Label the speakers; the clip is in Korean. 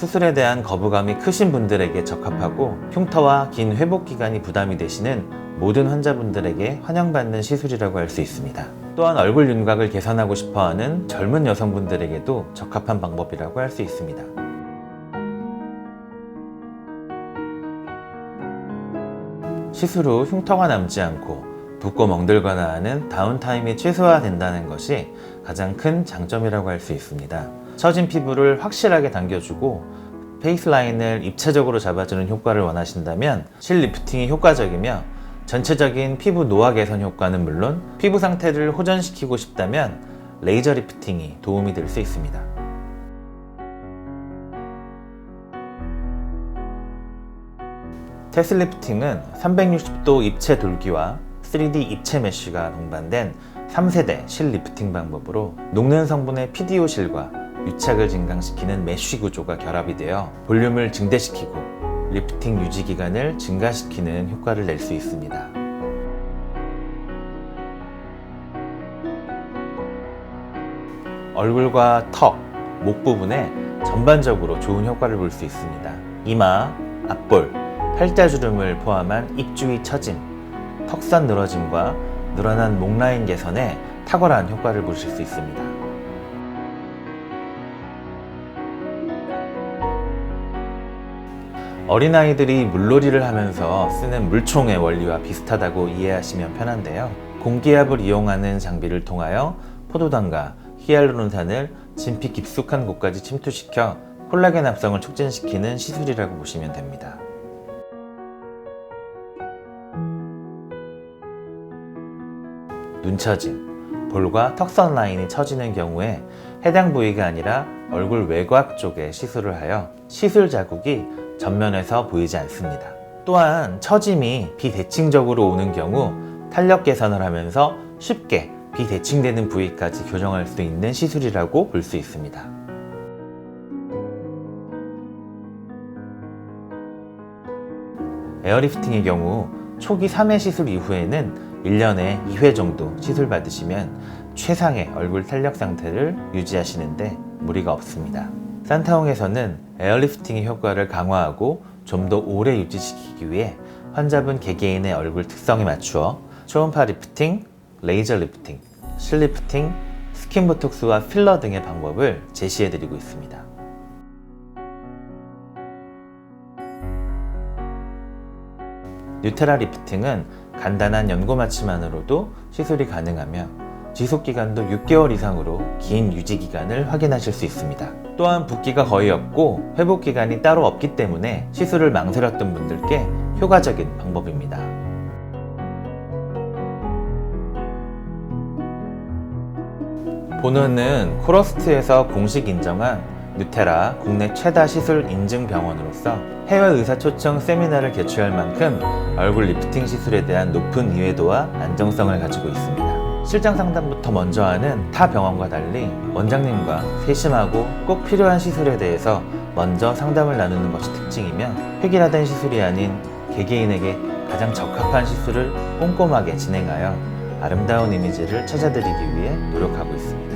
Speaker 1: 수술에 대한 거부감이 크신 분들에게 적합하고 흉터와 긴 회복 기간이 부담이 되시는 모든 환자분들에게 환영받는 시술이라고 할 수 있습니다. 또한 얼굴 윤곽을 개선하고 싶어 하는 젊은 여성분들에게도 적합한 방법이라고 할 수 있습니다. 시술 후 흉터가 남지 않고 붓고 멍들거나 하는 다운타임이 최소화된다는 것이 가장 큰 장점이라고 할 수 있습니다. 처진 피부를 확실하게 당겨주고 페이스라인을 입체적으로 잡아주는 효과를 원하신다면 실 리프팅이 효과적이며 전체적인 피부 노화 개선 효과는 물론 피부 상태를 호전시키고 싶다면 레이저 리프팅이 도움이 될 수 있습니다. 테슬 리프팅은 360도 입체 돌기와 3D 입체 메쉬가 동반된 3세대 실 리프팅 방법으로 녹는 성분의 PDO 실과 유착을 증강시키는 메쉬 구조가 결합이 되어 볼륨을 증대시키고 리프팅 유지 기간을 증가시키는 효과를 낼 수 있습니다. 얼굴과 턱, 목 부분에 전반적으로 좋은 효과를 볼 수 있습니다. 이마, 앞볼, 팔자주름을 포함한 입주위 처짐, 턱선 늘어짐과 늘어난 목 라인 개선에 탁월한 효과를 보실 수 있습니다. 어린아이들이 물놀이를 하면서 쓰는 물총의 원리와 비슷하다고 이해하시면 편한데요. 공기압을 이용하는 장비를 통하여 포도당과 히알루론산을 진피 깊숙한 곳까지 침투시켜 콜라겐 합성을 촉진시키는 시술이라고 보시면 됩니다. 눈 처짐, 볼과 턱선 라인이 처지는 경우에 해당 부위가 아니라 얼굴 외곽 쪽에 시술을 하여 시술 자국이 전면에서 보이지 않습니다. 또한 처짐이 비대칭적으로 오는 경우 탄력 개선을 하면서 쉽게 비대칭되는 부위까지 교정할 수 있는 시술이라고 볼 수 있습니다. 에어리프팅의 경우 초기 3회 시술 이후에는 1년에 2회 정도 시술 받으시면 최상의 얼굴 탄력 상태를 유지하시는데 무리가 없습니다. 산타홍에서는 에어리프팅의 효과를 강화하고 좀 더 오래 유지시키기 위해 환자분 개개인의 얼굴 특성에 맞추어 초음파 리프팅, 레이저 리프팅, 실리프팅, 스킨 보톡스와 필러 등의 방법을 제시해드리고 있습니다. 뉴테라 리프팅은 간단한 연고 마취만으로도 시술이 가능하며 지속 기간도 6개월 이상으로 긴 유지 기간을 확인하실 수 있습니다. 또한 붓기가 거의 없고 회복 기간이 따로 없기 때문에 시술을 망설였던 분들께 효과적인 방법입니다. 보너는 코러스트에서 공식 인정한 누테라 국내 최다 시술 인증 병원으로서 해외 의사 초청 세미나를 개최할 만큼 얼굴 리프팅 시술에 대한 높은 이해도와 안정성을 가지고 있습니다. 실장 상담부터 먼저 하는 타 병원과 달리 원장님과 세심하고 꼭 필요한 시술에 대해서 먼저 상담을 나누는 것이 특징이며 획일화된 시술이 아닌 개개인에게 가장 적합한 시술을 꼼꼼하게 진행하여 아름다운 이미지를 찾아드리기 위해 노력하고 있습니다.